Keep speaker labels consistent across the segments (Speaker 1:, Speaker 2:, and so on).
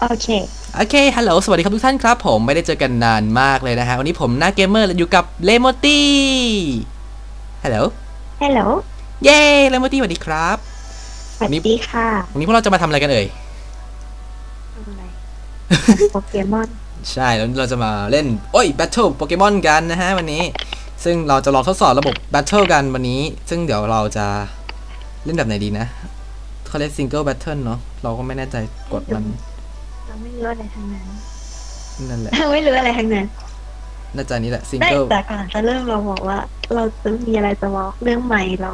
Speaker 1: โอเค
Speaker 2: โอเค ฮัลโหล สวัสดีครับทุกท่านครับ ผมไม่ได้เจอกันนานมากเลยนะฮะ วันนี้ผมหน้าเกมเมอร์อยู่กับเลโมตี้ ฮัลโหล
Speaker 1: ฮัลโหล
Speaker 2: เย้ เลโมตี้สวัสดีครับ
Speaker 1: สวัสดีค่ะ
Speaker 2: วันนี้พวกเราจะมาทำอะไรกันเอ่ย
Speaker 1: ทำอะไรโปเกมอน
Speaker 2: ใช่ แล้วเราจะมาเล่น โอ้ย แบทเทิลโปเกมอนกันนะฮะวันนี้ ซึ่งเราจะลองทดสอบระบบแบทเทิลกันวันนี้ ซึ่งเดี๋ยวเราจะเล่นแบบไหนดีนะเขาเรียกซิงเกิลแบทเทิลเนาะ เราก็ไม่แน่ใจกดมัน
Speaker 1: เราไม่รู้อะไรทั้งนั้น
Speaker 2: นั่นแหละ
Speaker 1: ไม่รู้อะไรทั้งนั้น
Speaker 2: น่าจะนี้แหละซิง
Speaker 1: ได้
Speaker 2: เกิล
Speaker 1: แต่ก่อนจะเริ่มเราบอกว่า เราจะมีอะไรจะบอกเรื่องใหม่เรา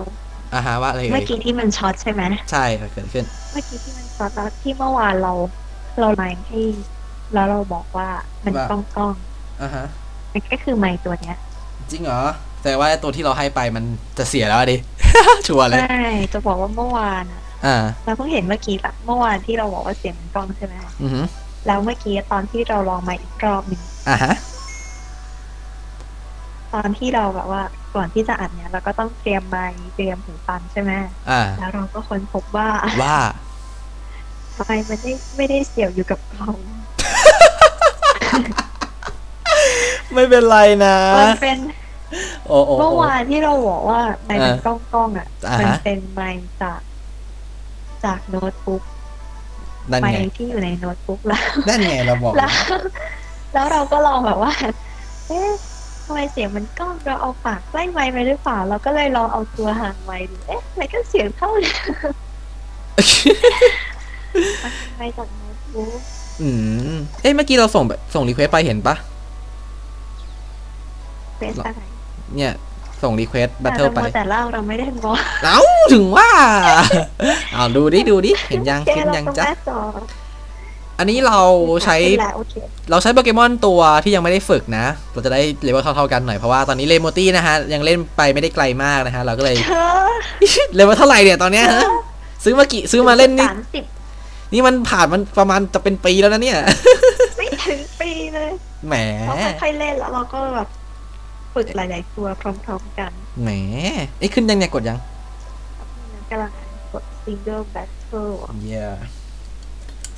Speaker 2: อ่าฮะว่าอะไร
Speaker 1: เมื่
Speaker 2: เอ่
Speaker 1: อยกี้ที่มันช็อตใช่ไหม
Speaker 2: ใช่เกิดขึ้น
Speaker 1: เมื่อกี้ที่มันช็อตแล้วที่เมื่อวานเรา เราไลน์ให้แล้วเราบอกว่ามัน
Speaker 2: ว่า
Speaker 1: กล้องกล้อง
Speaker 2: อ่าฮะ
Speaker 1: ๆมันก็คือไมค์ตัวเนี้ย
Speaker 2: จริงเหรอแต่ว่าตัวที่เราให้ไปมันจะเสียแล้วอะดิชัวร์เลย
Speaker 1: ใช่จะบอกว่าเมื่อวานอะ
Speaker 2: อ่า
Speaker 1: เราเพิ่งเห็นเมื่อกี้แบบเมื่อวานที่เราบอกว่าเสียงมันกล้องใช่ไหม
Speaker 2: อือฮึ
Speaker 1: แล้วเมื่อกี้ตอนที่เราลองมาอีกรอบหนึ่ง
Speaker 2: อ่าฮะ
Speaker 1: ตอนที่เราแบบว่าก่อนที่จะอัดเนี่ย เราก็ต้องเตรียมไมค์เตรียมหูฟังใช่ไหม
Speaker 2: อ่า
Speaker 1: แล้วเราก็ค้นพบว่า
Speaker 2: ว่า
Speaker 1: ไมค์มันไม่ไม่ได้เสียบอยู่กับกล่อง
Speaker 2: ไม่เป็นไรนะ
Speaker 1: มันเป็น
Speaker 2: โอ้โอ้
Speaker 1: เมื่อ
Speaker 2: โอ้
Speaker 1: วานที่เราบอกว่าไมค์มันกล้องกล้องๆอะ
Speaker 2: อ่าฮะ
Speaker 1: มันเป็นไมค์จาก จากโน้ตบุ๊ก
Speaker 2: นั่น
Speaker 1: ไม
Speaker 2: ไง
Speaker 1: ค์ที่อยู่ในโน้ตบุ๊กแล้ว
Speaker 2: นั่นไงเราบอก
Speaker 1: แล้วแล้วเราก็ลองแบบว่า เอ๊ะทำไมเสียงมันกล้องเราเอาปากใกล้ไมค์ไปหรือเปล่าเราก็เลยลองเอาตัวห่างไมค์ดูเอ๊ะมันก็เสียงเท่าเดิมมันไมค์จากโน้ตบุ๊ก
Speaker 2: อืม เอ้ยเมื่อกี้เราส่งแบบส่งรีเควสไปเห็นปะ
Speaker 1: เฟซอะไร
Speaker 2: เนี่ย ส่งรีเควสแบทเทิลไป
Speaker 1: แต่รามัวแต่เล่าเราไม่ได้มอง
Speaker 2: เอ้าถึงว่าเอาดูดิดูดิเห็นยัง
Speaker 1: แค่
Speaker 2: เห็น
Speaker 1: เรา
Speaker 2: ยัง
Speaker 1: ต้อง
Speaker 2: จ๊ะ
Speaker 1: แม่จอ
Speaker 2: อันนี้เราใช้
Speaker 1: แหละโอเค
Speaker 2: เราใช้โปเกมอนตัวที่ยังไม่ได้ฝึกนะ เราจะได้เลเวลเท่าๆกันหน่อยเพราะว่าตอนนี้เลโมตี้นะฮะยังเล่นไปไม่ได้ไกลมากนะฮะเราก็เลย
Speaker 1: เธอ
Speaker 2: เลเวลเท่าไหร่เนี่ยตอนเนี้ยฮะซื้อมากี่ซื้อมาเล่นนี่
Speaker 1: สามสิบ
Speaker 2: นี่มันผ่านมันประมาณจะเป็นปีแล้วนะเนี่ย
Speaker 1: ไม่ถึงปีเลย
Speaker 2: แหม
Speaker 1: เราค่อยๆเล่นแล้วเราก็แบบ ฝึกหลาย ๆ ตัวพร้อม ๆ กัน
Speaker 2: แหมไอ้ยขึ้นยังเนี่ยกดยัง
Speaker 1: กำลังกด single battle
Speaker 2: เย้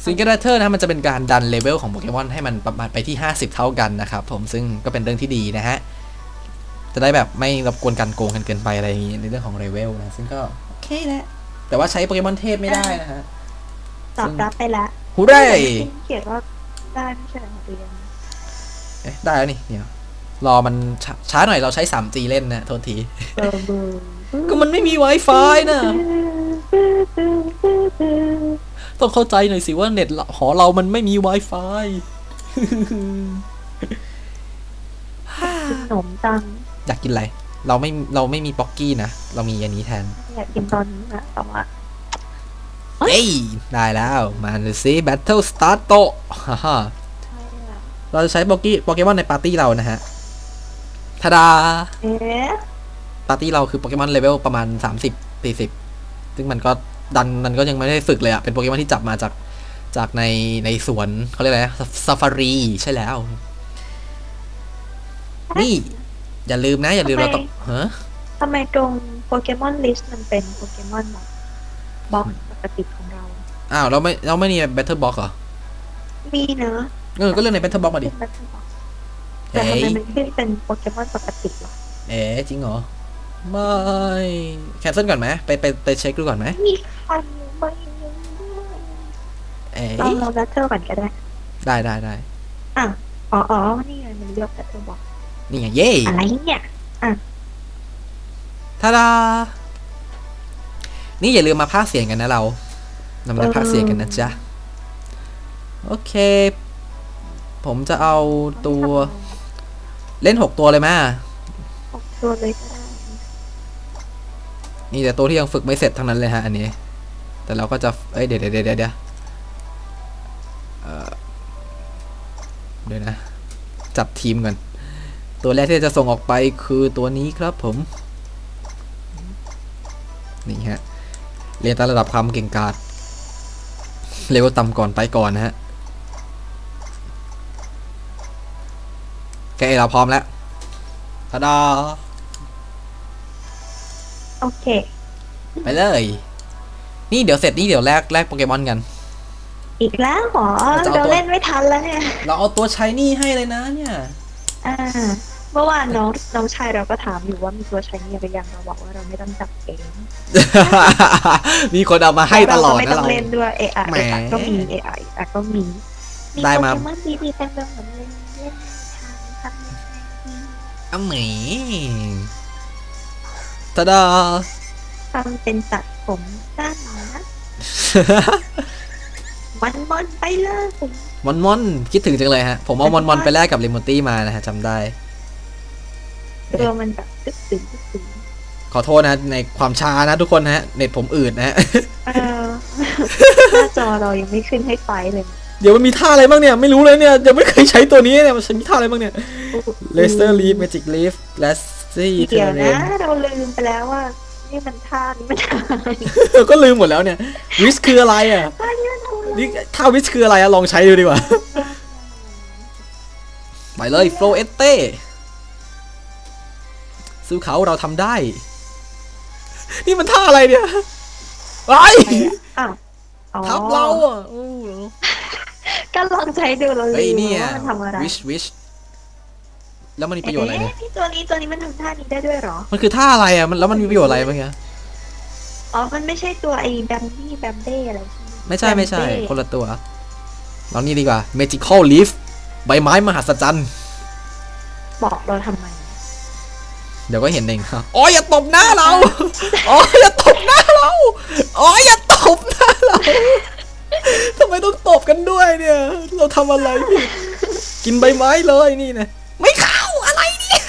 Speaker 2: ซิงเกิลเทอร์นะมันจะเป็นการดันเลเวลของโปเกมอนให้มันประมาณไปที่ 50 เท่ากันนะครับผมซึ่งก็เป็นเรื่องที่ดีนะฮะ จะได้แบบไม่รบกวนการโกงกันเกินไปอะไรอย่างนี้ในเรื่องของเลเวลนะ ซึ่งก็ โอเคแหละแต่ว่าใช้โปเกมอนเทพไม่ได้นะฮะ
Speaker 1: ตอบรับไปแล้ว
Speaker 2: ฮูเร่
Speaker 1: เขียนว่าได้ไม่ใช่เหรอเรียน
Speaker 2: เอ๊ะได้แล้วนี่เดี๋ยว รอมันช้าช้าหน่อยเราใช้ 3G เล่นนะโทษที
Speaker 1: เบอร์เบอร์
Speaker 2: ก็มันไม่มี Wi-Fi นะ ต้องเข้าใจหน่อยสิว่าเน็ตหอเรามันไม่มี Wi-Fi
Speaker 1: ขนมตัง
Speaker 2: อยากกินอะไร เราไม่เราไม่มีป๊อกกี้นะ เรามีอันนี้แทน
Speaker 1: อยากกินตอนนี้อะแต่ว่า
Speaker 2: เฮ้ย ได้แล้ว มาดูซิ Battle Start โตฮ่าฮ่า
Speaker 1: ใช่อะ
Speaker 2: เราจะใช้โปกี้โปเกมอนในปาร์ตี้เรานะฮะ ทาดา
Speaker 1: เอ๊ะ
Speaker 2: ปาร์ตี้เราคือโปเกมอนเลเวลประมาณ 30 40 ซึ่งมันก็ดันมันก็ยังไม่ได้ฝึกเลยอะเป็นโปเกมอนที่จับมาจากจากในในสวนเขาเรียกอะไรนะซาฟารีใช่แล้ว นี่ อย่าลืมนะ อย่าลืมเราต้องฮะ
Speaker 1: ทำไมตรงโปเกมอนลิสต์มันเป็นโปเกมอนแบบบ็อกปกติของเรา
Speaker 2: อ้าว เราไม่เราไม่มี Battle Box เหรอ
Speaker 1: มีเนอะ
Speaker 2: เออ ก็เรื่องใน Battle Box มาดิ
Speaker 1: ขึ้นมาเป็นบ็อก แต่
Speaker 2: เฮ้
Speaker 1: ทำไม
Speaker 2: ย
Speaker 1: มันขึ้นเป็นโปเกมอนปกติล่ะ
Speaker 2: เอ๋จริงเหรอ ไม่ แคนเซิลก่อนไหมไปไปไปเช็คดูก่อนไหม
Speaker 1: มีใครไม่รู้
Speaker 2: เอ๋
Speaker 1: เราเราแบทเทิลก่อนก็ได้
Speaker 2: ได้ได้ได้
Speaker 1: อะอ๋ออ๋อนี่ไงมันเลือกแบทเทิลบอก
Speaker 2: นี่ไงเย่
Speaker 1: อะไรเนี่ย
Speaker 2: ทาดานี่อย่าลืมมาพากย์เสียงกันนะเราเรามาพากย์เสียงกันนะจ๊ะ โอเค ผมจะเอาตัว เล่นหกตัวเลยมา
Speaker 1: ออกตัวเลยก็ได้
Speaker 2: นี่แต่ตัวที่ยังฝึกไม่เสร็จทั้งนั้นเลยฮะอันนี้ แต่เราก็จะ เอ้ยเดี๋ยวเดี๋ยวเดี๋ยวเดี๋ยวเอ่อเดี๋ยวนะ จับทีมก่อนตัวแรกที่จะส่งออกไปคือตัวนี้ครับผม นี่ฮะ เรียนตามระดับความเก่งกาจเลเวลต่ำก่อนไปก่อนนะฮะโอ เคเราพร้อมแล้วทาดา
Speaker 1: โอเค
Speaker 2: ไปเลย นี่เดี๋ยวเสร็จนี่เดี๋ยวแลกแลกโปเกมอนกัน
Speaker 1: อีกแล้วเหรอ
Speaker 2: เราจะเอาตัว
Speaker 1: เราเล่นไม่ทันแล้วเนี่ย
Speaker 2: เราเอาตัวชายนี่ให้เลยนะเนี่ย
Speaker 1: อ่า เมื่อวานน้องน้องชายเราก็ถามอยู่ว่ามีตัวใช้เนี่ยไปยังเราบอกว่าเราไม่ต้องจับเอง
Speaker 2: มีคนเอามาให้ตลอด
Speaker 1: เราก็ไม่
Speaker 2: นะ
Speaker 1: ต้อง
Speaker 2: เรา
Speaker 1: เล่นด้วยเอไอ
Speaker 2: แหม
Speaker 1: ก็มีเอไอก็มี
Speaker 2: ได้มา
Speaker 1: โปเกมอนดีๆเต็มไปหมดเลยเล่น
Speaker 2: อ้าเหมตาดา
Speaker 1: ทำเป็นตัดผมสั้นนะมันมอนๆไปเลย
Speaker 2: มอนมอนคิดถึงจังเลยฮะ ผมเอามอนมอนไปแลกกับลิมอนตี้มานะฮะจำได้
Speaker 1: ตัวมันแบบตึ๊ดตึ๊ดตึ๊ดตึ๊ด
Speaker 2: ขอโทษนะในความช้านะทุกคนนะฮะ เน็ตผมอืดนะฮะ
Speaker 1: เออหน้าจอเรายังไม่ขึ้นให้ไฟเลย
Speaker 2: เดี๋ยวมันมีท่าอะไรบ้างเนี่ย ไม่รู้เลยเนี่ยยังไม่เคยใช้ตัวนี้เนี่ยมันมีท่าอะไรบ้างเนี่ยเลสเตอร์ลีฟเมจิกลีฟแลสซี่เท
Speaker 1: เดี๋ยว
Speaker 2: เร
Speaker 1: นะ
Speaker 2: น
Speaker 1: เราลืมไปแล้วว่านี่มันท่านี่มันท่า
Speaker 2: ก็ลืมหมดแล้วเนี่ยวิสคืออะไรอะ
Speaker 1: ท่านี่มันท่าอะไร
Speaker 2: นี่ท่าวิสคืออะไรอะลองใช้ดูดีกว่าไปเลยโฟเอเต้สู้เขาเราทำได้ นี่มันท่าอะไรเนี่ยไอ้
Speaker 1: อ้าวอ๋อ
Speaker 2: ทับเราอะอู้
Speaker 1: ก็ลองใช้ดูเราลื
Speaker 2: เฮ้ย
Speaker 1: ม
Speaker 2: เนี่ย
Speaker 1: ว่ามันทำอะไร
Speaker 2: วิชวิชแล้วมันมีประโยชน์อะไรเนี่ย
Speaker 1: เอ๊ะตัวนี้ตัวนี้มันทำท่านี้ได้ด้วยเหรอ
Speaker 2: มันคือท่าอะไรอะมันแล้วมันมีประโยชน์อะไรบ้างเนี่ย
Speaker 1: อ๋อ มันไม่ใช่ตัวไอ้แบมบี้แบมเบ้อะไรใช่ไหม
Speaker 2: ไม่ใช่ไม่ใช่
Speaker 1: แบมเบ้
Speaker 2: คนละตัวลองนี่ดีกว่า Magical Leaf ใบไม้มหัศจรรย์
Speaker 1: บอกเราทำไม
Speaker 2: เดี๋ยวก็เห็นเองครับอ๋ออย่าตบหน้าเรา อ๋ออย่าตบหน้าเรา อ๋ออย่าตบ เนี่ย เราทำอะไรผิดกินใบไม้เลยนี่นะไม่เข้าอะไรเนี่ย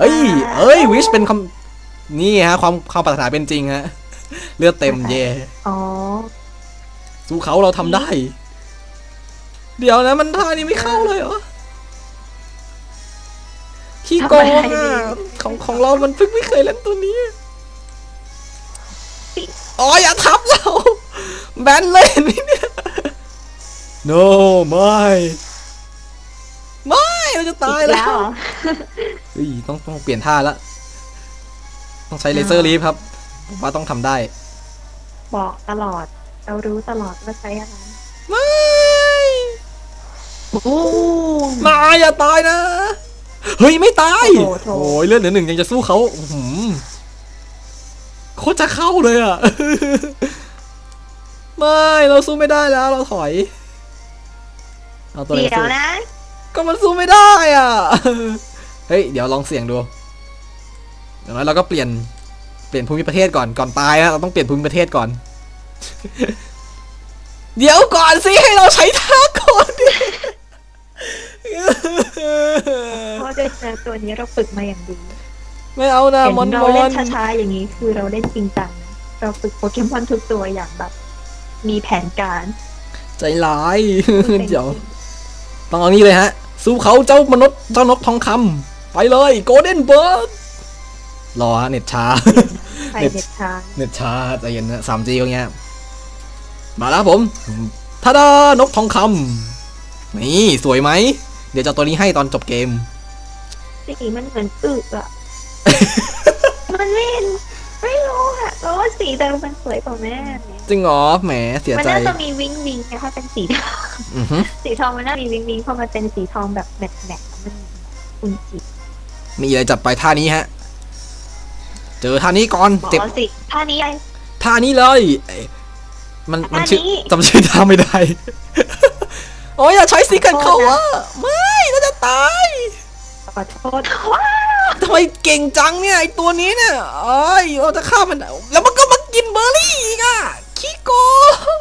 Speaker 2: เอ้ยเอ้ยวิชเป็นคำนี่ฮะความความปรารถนาเป็นจริงฮะเลือดเต็มเย่
Speaker 1: อ๋อ
Speaker 2: สู้เขาเราทำได้ เดี๋ยวนะมันท่านี้ไม่เข้าเลยเหรอขี้โกงอะของของเรามันเพิ่งไม่เคยเล่นตัวนี้อ๋ออย่าทับเราแบนเล่นนี่เนี่ย no ไม่ไม่เราจะตาย
Speaker 1: อีก
Speaker 2: แล้
Speaker 1: แล้ว
Speaker 2: ว
Speaker 1: เหรอ
Speaker 2: เฮ้ยต้องต้องเปลี่ยนท่าละต้องใช้เลเซอร์ลีฟครับผมว่าต้องทำได้
Speaker 1: บอกตลอด เรารู้ตลอดว่าใช้อะไร
Speaker 2: ไม่
Speaker 1: โอ้
Speaker 2: มาอย่าตายนะ เฮ้ยไม่ตาย
Speaker 1: โอ้โหโถ
Speaker 2: โอ้ยเลือดเหลือหนึ่งยังจะสู้เขาอื้อหือโคตรจะเข้าเลยอะ ไม่เราสู้ไม่ได้แล้วเราถอย เอาตัวไหน
Speaker 1: เดี๋ยว
Speaker 2: สู้
Speaker 1: นะ
Speaker 2: ก็มันสู้ไม่ได้อะ เฮ้ย เดี๋ยวลองเสี่ยงดูอย่างน้อยเราก็เปลี่ยน เปลี่ยนภูมิประเทศก่อน ก่อนตายนะเราต้องเปลี่ยนภูมิประเทศก่อน เดี๋ยวก่อนสิ ให้เราใช้ท่าก่อนดิ
Speaker 1: เพราะด้วยเจอตัวนี้เราฝึกมาอย่างดี
Speaker 2: ไม่เอานะ
Speaker 1: เห็น
Speaker 2: มอน
Speaker 1: เรา
Speaker 2: มอ
Speaker 1: เล่น
Speaker 2: น
Speaker 1: ช้าๆอย่างนี้คือเราเล่นจริงจังนะเราฝึกโปเกมอนทุกตัวอย่างแบบ มีแผนการ
Speaker 2: ใจร้าย เดี๋ยว ต้องเอานี่เลยฮะ สู้เขาเจ้ามนุษย์เจ้านกทองคำไปเลยโกลเด้นเบิร์ดรอฮะเน็ตช้า
Speaker 1: ใครเด็ดทาง
Speaker 2: เน็ตช้าใจเย็นนะสามจีก็เงี้ยมาแล้วครับผมทาดานกทองคำนี่สวยไหม เดี๋ยวจะเอาตัวนี้ให้ตอนจบเกม
Speaker 1: สีมันเหมือนอึอะมันไม่เห็น ไม่รู้อะเพราะว่าสีเดิมมันสวยกว่าแม่เนี่ย
Speaker 2: จริงเหรอแหมเสีย
Speaker 1: มัน
Speaker 2: ใจ
Speaker 1: น่าจะมีวิงวิงนะถ้าเป็นสีทอง
Speaker 2: อือฮึ
Speaker 1: สีทองมันน่ามีวิงวิงเพราะมันเป็นสีทองแบบแมทแมทมันอุ่นจิต
Speaker 2: นี่เลยจัดไปท่านี้ฮะ เจอท่านี้ก่อน
Speaker 1: บอก
Speaker 2: เจ็บ
Speaker 1: เอาสิท่านี้ไง
Speaker 2: ท่านี้เลยเอ้ยมันมันชื่อ
Speaker 1: ท่านี้
Speaker 2: จำชื่อท่าไม่ได้ โอ้ยอย่าใช้สีกันเขา
Speaker 1: ขอโทษนะ
Speaker 2: วะไม่น่าจะตาย
Speaker 1: ขอโทษว้า
Speaker 2: ทำไมเก่งจังเนี่ยไอตัวนี้เนี่ยเอ้ยเราจะฆ่ามันแล้วมันก็มากินเบอร์รี่อีกอะขี้โกง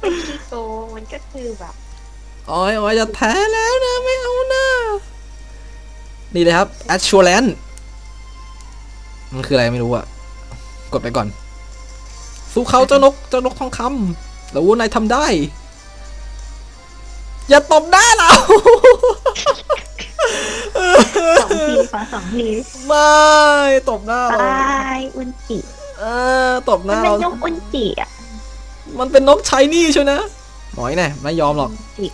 Speaker 1: เป็นชีโกมันก็คือแบบ
Speaker 2: โอ้ยโอ้ยจะแพ้แล้วนะไม่เอานะนี่เลยครับ a s s u r a n c e มันคืออะไรไม่รู้อะกดไปก่อน สู้เขาเจ้านกเจ้านกทองคำแล้วนายทำได้ อย่าตบหน้าเรา
Speaker 1: สองทีขอสองที
Speaker 2: ไม่ตบหน้าเรา
Speaker 1: บายอุนจิ
Speaker 2: เออตบห
Speaker 1: มัน
Speaker 2: น้า
Speaker 1: เป็น
Speaker 2: เรา
Speaker 1: นกอุนจิอะ
Speaker 2: มันเป็นนกชายนี่ใช่นะหมอยแน่ไม่ยอมหรอก
Speaker 1: อุนจิ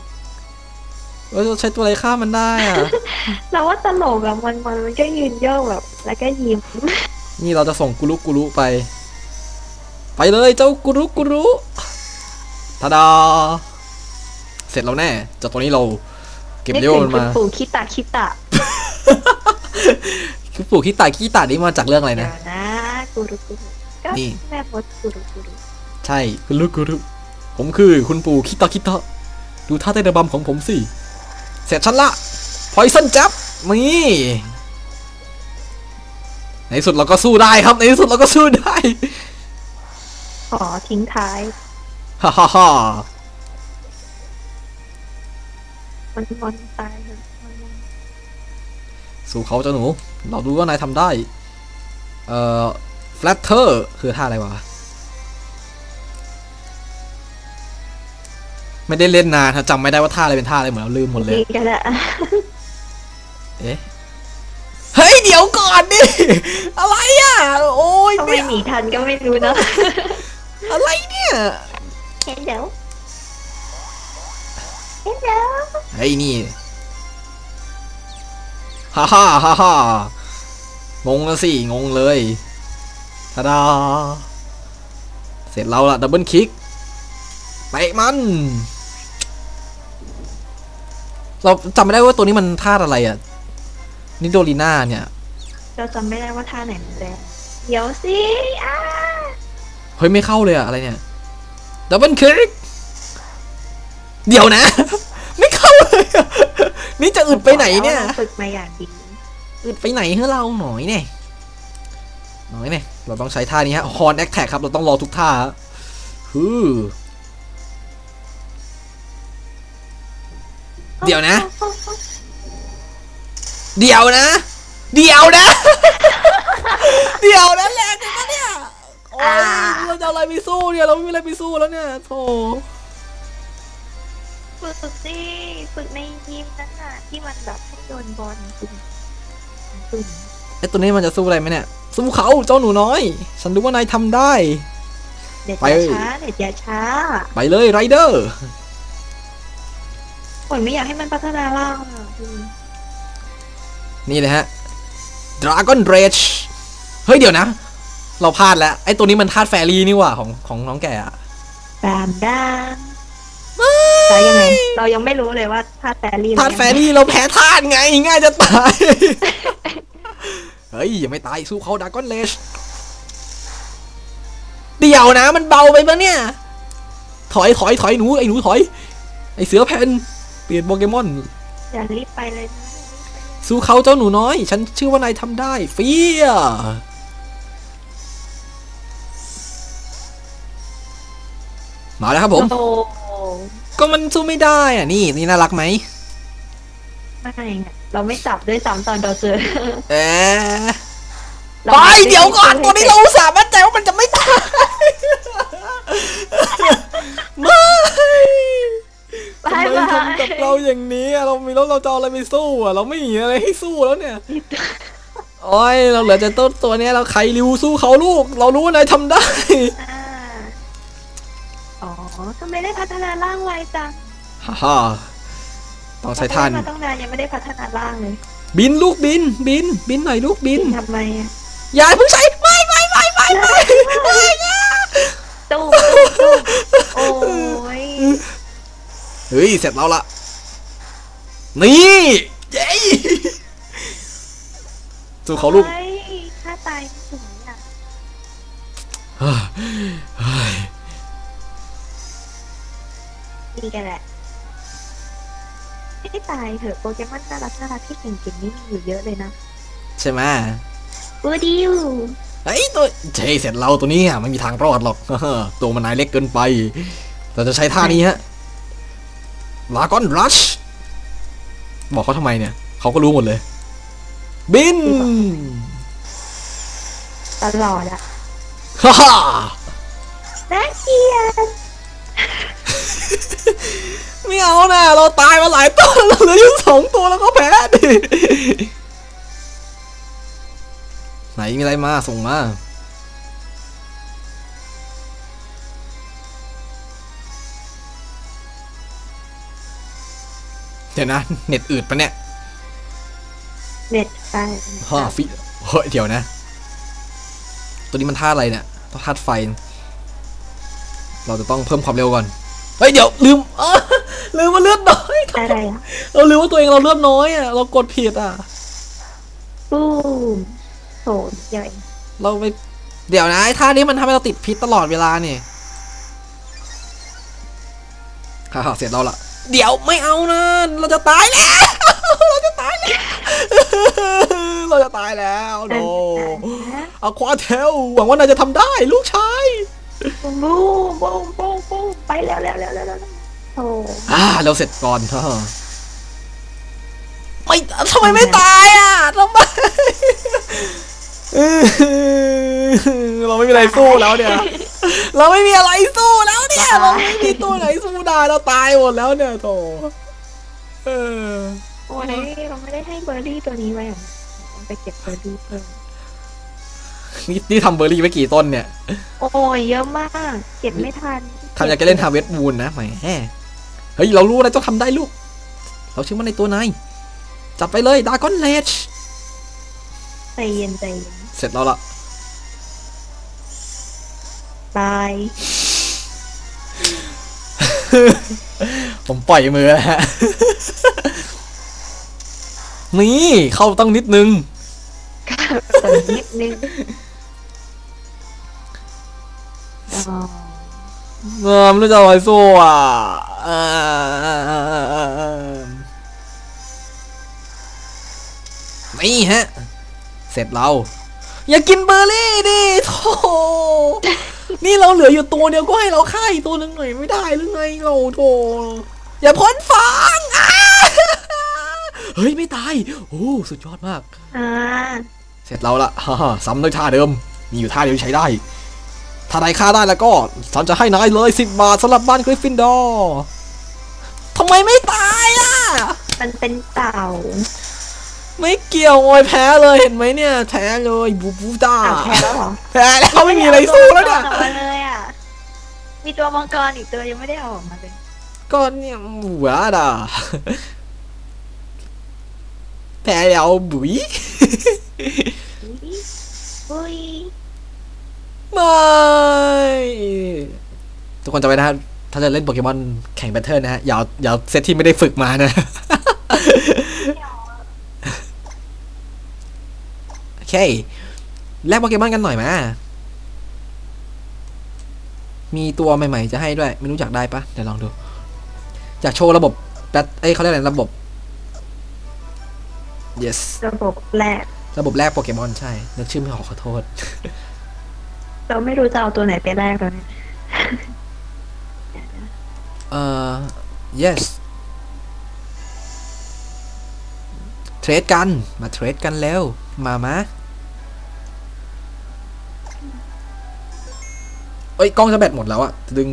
Speaker 2: เราจะใช้ตัวอะไรฆ่ามันได้อะ
Speaker 1: เราว่าตลกอะมันมันมันก็ยืนโยกแบบ แล้วก็ยิ้ม
Speaker 2: นี่เราจะส่งกุรุกุรุไป ไปเลยเจ้ากุรุกุรุทาดาเสร็จแล้วแน่จากตรงนี้เราเก็บ
Speaker 1: นึก
Speaker 2: เลี้ยว
Speaker 1: ถึ
Speaker 2: มั
Speaker 1: ง
Speaker 2: น
Speaker 1: คุณ
Speaker 2: มา
Speaker 1: ปู่คิตะคิตะ
Speaker 2: คือปู่ขี้ตาขี้ตานี่มาจากเรื่องอะไร
Speaker 1: เดี๋
Speaker 2: นะ
Speaker 1: ยวนะกูรุกูรุก็
Speaker 2: นี่
Speaker 1: แม่มดกูรุกูรุ
Speaker 2: ใช่คุณลูกกุรุผมคือคุณปู่คิตาคิตะดูท่าเต้นระบำของผมสิ เสร็จฉันละพอยซันจับนี่ในที่สุดเราก็สู้ได้ครับ ในที่สุดเราก็สู้ได้
Speaker 1: ขอทิ้งท้าย
Speaker 2: ฮ่าฮ่า
Speaker 1: มันมันตายเลยมันมัน
Speaker 2: สู้เขาเจ้าหนู เราดูว่านายทำได้ เอ่อฟล t เทอร์คือท่าอะไรวะ ไม่ได้เล่นนานครับจำไม่ได้ว่าท่าอะไรเป็นท่าอะไรเหมือนเราลืมหมดเลย
Speaker 1: ดีกันแหละ
Speaker 2: เอ๊ะ เฮ้ย เดี๋ยวก่อนดิ อะไรอะ โอ้ย
Speaker 1: ทำไม
Speaker 2: เนี่ย
Speaker 1: หนีทันก็ไม่รู้นะ
Speaker 2: อะไรเนี่ย
Speaker 1: เห็นเดี๋ยว เห็นเดี๋ยว
Speaker 2: เฮ้ยนี่ฮ่าฮ่าฮ่าฮ่างงแล้วสิ งงเลยทาดา เสร็จเราละดับเบิลคิกเตะมัน เราจำไม่ได้ว่าตัวนี้มันท่าอะไรอะ นิโดลีน่าเนี่ย
Speaker 1: เราจำไม่ได้ว่าท่าไหนมันแรงเดี๋ยวสิอ้า
Speaker 2: เฮ้ย ไม่เข้าเลยอะอะไรเนี่ยดับเบิลคิก เดี๋ยวนะ ไม่เข้าเลยอะนี่จะอึดไปไหนเนี่ย
Speaker 1: ราฝึกมาอย่างดี
Speaker 2: อึดไปไหนให้เราหน่อยเนี่ยหน่อยเนี่ยเราต้องใช้ท่านี้ฮะฮอนแอคแท็กครับเราต้องรอทุกท่าฮะฮือ เดี๋ยวนะ เดี๋ยวนะ เดี๋ยวนะ เดี๋ยวนะแรงจังนะเนี่ย โอ้ยเราจะเอาอะไรไปสู้เนี่ย เราไม่มีอะไรไปสู้แล้วเนี่ยโธ่
Speaker 1: ฝึกสิฝึกในยิมนั่นน่ะ ที่มันแบบให้โดนบอลตุ่มตุ่ม
Speaker 2: ไอตัวนี้มันจะสู้อะไรไหมเนี่ย สู้เขาเจ้าหนูน้อย ฉันรู้ว่านายทำได้
Speaker 1: เด็ด
Speaker 2: ไป
Speaker 1: อย่าช้าเด็ดอย่าช้า
Speaker 2: ไปเลยไรเดอร์
Speaker 1: ฝนไม่อยากให้มันพัฒนาล่างอะคือ
Speaker 2: นี่เลยฮะ Dragon Rage เฮ้ยเดี๋ยวนะ เราพลาดแล้ว ไอ้ตัวนี้มันธาตุแฟรี่นี่หว่าของของน้องแกอะ
Speaker 1: แบมดาม แต่ยังไง เรายังไม่รู้เลยว่าธาตุแฟรี่
Speaker 2: ธาตุแฟรี่เราแพ้ธาตุไง ง่ายจะตาย เฮ้ยยังไม่ตายสู้เขา Dragon Rage เดี๋ยวนะ มันเบาไปปะเนี่ย ถอยถอยถอยหนูไอ้หนูถอย ไอ้เสือแผ่นเปลี่ยนโปเกมอน
Speaker 1: อย่ารีบไปเลยนะ
Speaker 2: สู้เขาเจ้าหนูน้อย ฉันเชื่อว่านายทำได้เฟียมาแล้วครับผม
Speaker 1: โอ้
Speaker 2: ก็มันสู้ไม่ได้อะนี่นี่น่ารักไหม
Speaker 1: ไม่อะเราไม่จับด้วยซ้ำตอนเราเจอ
Speaker 2: เอ๊ะ
Speaker 1: รา
Speaker 2: ไป
Speaker 1: ม่
Speaker 2: เดี๋ยวก่อนตัวนี้เราอุตสาห์มั่นใจว่ามันจะไม่ตายไม่
Speaker 1: ไป
Speaker 2: ทำไม
Speaker 1: ไป
Speaker 2: ทำกับเราอย่างนี้อะเรามีรถเราจะเอาอะไรไปสู้อะ เราไม่มีอะไรให้สู้แล้วเนี่ยโอ้ยเราเหลือแต่ต้นตัวเนี้ยเราใครริวสู้เขาลูก เรารู้ว่านายทำได้
Speaker 1: อ่าอ๋อ ทำไมได้พัฒนาร่างไวจัง
Speaker 2: ฮ่าฮ่าต้องใช้ท่าน
Speaker 1: มาต้องนานยังไม่ได้พัฒนาร่างเลย
Speaker 2: บินลูกบิน บิน บินหน่อยลูกบิน
Speaker 1: ทำไมอะ
Speaker 2: อย่าเพิ่งใช้ไม่ไม่ไม่ไม่ไม่ไม่นะ
Speaker 1: ตู้ตู้โอ้ย
Speaker 2: เฮ้ยเสร็จแล้วละนี่เย้สู้เขาลูก
Speaker 1: เฮ้ยถ้าตายไม่สวยอะ ดีกันแหละไม่ตายเถอะโปเกมอนน่ารักน่ารักที่เก่งๆนี่มีอยู่เยอะเลยนะ
Speaker 2: ใช่ไหม
Speaker 1: บูดิว
Speaker 2: เฮ้ยตัวเจเสร็จเราตัวนี้อะไม่มีทางรอดหรอกตัวมันนายเล็กเกินไปเราจะใช้ท่านี้ฮะลากอนรัชบอกเขาทำไมเนี่ยเขาก็รู้หมดเลย บิน
Speaker 1: ตลอดอะ
Speaker 2: ฮ่าฮ่า
Speaker 1: น่าเกลียด
Speaker 2: ไม่เอานะเราตายมาหลายตัวเราเหลืออยู่สองตัวแล้วก็แพ้ดิไหนมีอะไรมาส่งมาเดี๋ยวนะเน็ตอืดปะเนี่ย
Speaker 1: เน็ตไป
Speaker 2: ฮ่าฟิเฮ้ยเดี๋ยวนะ ตัวนี้มันท่าอะไรเนี่ยต้องท่าไฟ เราจะต้องเพิ่มความเร็วก่อน เฮ้ยเดี๋ยวลืมอ้าลืมว่าเลือดน้อย
Speaker 1: อะไรอะ
Speaker 2: เราลืมว่าตัวเองเราเลือดน้อยอะเรากดผิดอะ
Speaker 1: บูมโถใหญ่
Speaker 2: เราไปเดี๋ยวนะไอ้ท่านี้มันทำให้เราติดพิษตลอดเวลาเนี่ยฮ่าๆเสร็จเราละเดี๋ยวไม่เอานะเราจะตายแล้วเราจะตายแล้วเราจะตายแล้วโนเอาควาเทลหวังว่านายจะทำได้ลูกชาย
Speaker 1: บูมบูมบูมบูมบูมไปแล้วแล้วแล้วแล้วแล้วโถ
Speaker 2: อ่าเราเสร็จก่อนเถอะไม่ทำไมไม่ตายอะทำไมเออเราไม่มีอะไรสู้แล้วเนี่ย เราไม่มีอะไรสู้แล้วเนี่ย เราไม่มีตัวไหนสู้ได้เราตายหมดแล้วเนี่ยโถเออ
Speaker 1: โอ้ยเราไม่ได้ให้เบอร์รี่ตัวนี้ไว้หรอต้องไปเก็บเบอร์รี่เพิ่ม
Speaker 2: นี่นี่ทำเบอร์รี่ไว้กี่ต้นเนี่ย
Speaker 1: โอ้ยเยอะมาก เก็บไม่ทัน
Speaker 2: ทำอยากจะเล่นฮาร์เวสต์วูนนะแหมเฮ้ย เรารู้อะไรต้องทำได้ลูก เราเชื่อมั่นในตัวนาย จับไปเลยดากอนเลช
Speaker 1: ใจเย็นใจเย็น
Speaker 2: เสร็จแล้วล่ะ
Speaker 1: บาย
Speaker 2: ผมปล่อยมือแล้วฮะ นี่ เข้าต้องนิดนึง
Speaker 1: แต่นิดนึงอ๋อ
Speaker 2: เออไม่รู้จะเอาอะไรสู้อะเออนี่ฮะ เสร็จเรา อย่ากินเบอร์รี่ดิโธ่นี่เราเหลืออยู่ตัวเดียวก็ให้เราฆ่าอีกตัวหนึ่งหน่อยไม่ได้หรือไงเราโธ่อย่าพ้นฟางอะเฮ้ย ไม่ตาย โอ้ สุดยอดมาก
Speaker 1: อ่า
Speaker 2: เสร็จเราละฮ่าๆซ้ำด้วยท่าเดิม มีอยู่ท่าเดียวที่ใช้ได้ ถ้านายฆ่าได้แล้วก็ฉันจะให้นายเลยสิบบาทสำหรับบ้านกริฟฟินดอร์ทำไมไม่ตายอะ
Speaker 1: มันเป็นเต่า
Speaker 2: ไม่เกี่ยวโอยแพ้เลยเห็นไหมเนี่ยแพ้เลยบูบูด้า
Speaker 1: อ้าวแพ้แล้วเหรอ
Speaker 2: แพ้แล้วไม่มีอะไรสู้แล้วเนี่ย
Speaker 1: ออกมาเลยอะ มีตัวมังกรอีกตัวยังไม่ได้เอาออกมาเลย
Speaker 2: ก็เนี่ยหัวด่า แพ้แล้วบุ๋ย
Speaker 1: อุ้ย
Speaker 2: ไม่ทุกคนจำไว้นะฮะถ้าจะเล่นโปเกมอนแข่งแบทเทิลนะฮะ อย่าเอาอย่าเอาเซตที่ไม่ได้ฝึกมานะ โอเค แลกโปเกมอนกันหน่อยมา มีตัวใหม่ ๆ จะให้ด้วย ไม่รู้จักได้ปะเดี๋ยวลองดูอยากโชว์ระบบแบทเอ้ยเขาเรียกอะไร ระบบ yes
Speaker 1: ระบบแรก
Speaker 2: ระบบแรกโปเกมอนใช่นึกชื่อไม่ออกขอโทษ
Speaker 1: เราไม่รู้จะเอาตัวไหนไปแรกแล้วเนี่ย
Speaker 2: เอ่อ yes เทรดกัน มาเทรดกันแล้ว มามาเอ้ย กล้องจะแบตหมดแล้วอะดึง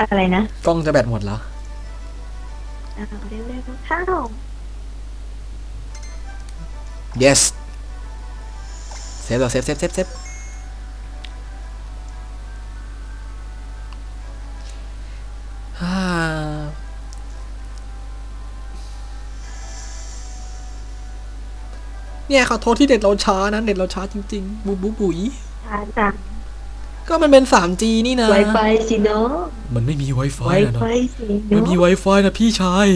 Speaker 1: อะไรนะ
Speaker 2: กล้องจะแบตหมดแล้ว
Speaker 1: อ้าวเร็วๆข้าว
Speaker 2: yes เซฟเราเซฟเซฟเซฟเซฟฮ่าเนี่ยขอโทษที่เน็ตเราช้านะเน็ตเราช้าจริงๆบุบุบุย
Speaker 1: ช้าจัง
Speaker 2: ก็มันเป็น 3G นี่นะ
Speaker 1: ไวไฟสิเนาะ
Speaker 2: มันไม่มี Wi-Fi
Speaker 1: ไว
Speaker 2: นะ
Speaker 1: ไฟ
Speaker 2: เนาะ
Speaker 1: สิ
Speaker 2: ไม่
Speaker 1: เนาะ
Speaker 2: มี Wi-Fi นะพี่ชาย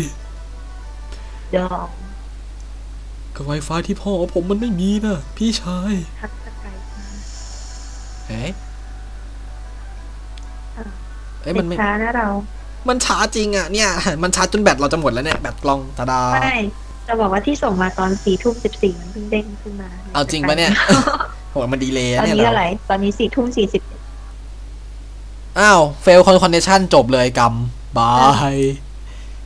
Speaker 1: ดอง
Speaker 2: ก็ Wi-Fi ที่พ่อผมมันไม่มีนะพี่ชาย
Speaker 1: ทักสกายมา
Speaker 2: เอ๊ะ
Speaker 1: อ่า
Speaker 2: เอ้ยมันไม่
Speaker 1: ช้านะเรา
Speaker 2: มันช้าจริงอะเนี่ย มันช้าจนแบตเราจะหมดแล้วเนี่ยแบตกล้องตาดา
Speaker 1: ไม่จะบอกว่าที่ส่งมาตอนสี่ทุ่มสิบสี่มันเพิ่งเด้งขึ้นมา
Speaker 2: เอาจริงปะเนี่ยโหมันดีเลย
Speaker 1: ตอน
Speaker 2: เนี่ย
Speaker 1: นี้
Speaker 2: เรา
Speaker 1: เท่าไหร่ตอนนี้สี่ทุ่มสี่สิบ
Speaker 2: อ้าวเฟลคอนคอนเนชั่นจบเลยกำบาย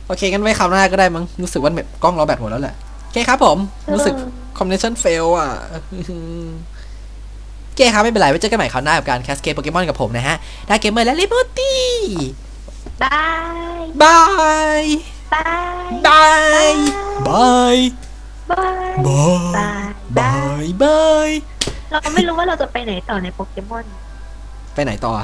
Speaker 2: โอเคกันไว้คราวหน้าก็ได้มั้งรู้สึกว่าแบบกล้องเราแบตหมดแล้วแหละโอ เคครับผม รู้สึกคอมเนชั่นเฟลอะโอเคครับไม่เป็นไรไว้เจอกันใหม่คราวหน้ากับการแคสเกมโปเกมอนกับผมนะฮะดาเกมเมอร์และลิบูตี้
Speaker 1: บาย
Speaker 2: บาย
Speaker 1: บาย
Speaker 2: บายบาย
Speaker 1: บาย
Speaker 2: บาย
Speaker 1: บาย
Speaker 2: บายบาย
Speaker 1: เราไม่รู้ว่าเราจะไปไหนต่อในโปเกมอน
Speaker 2: ไปไหนต่ออ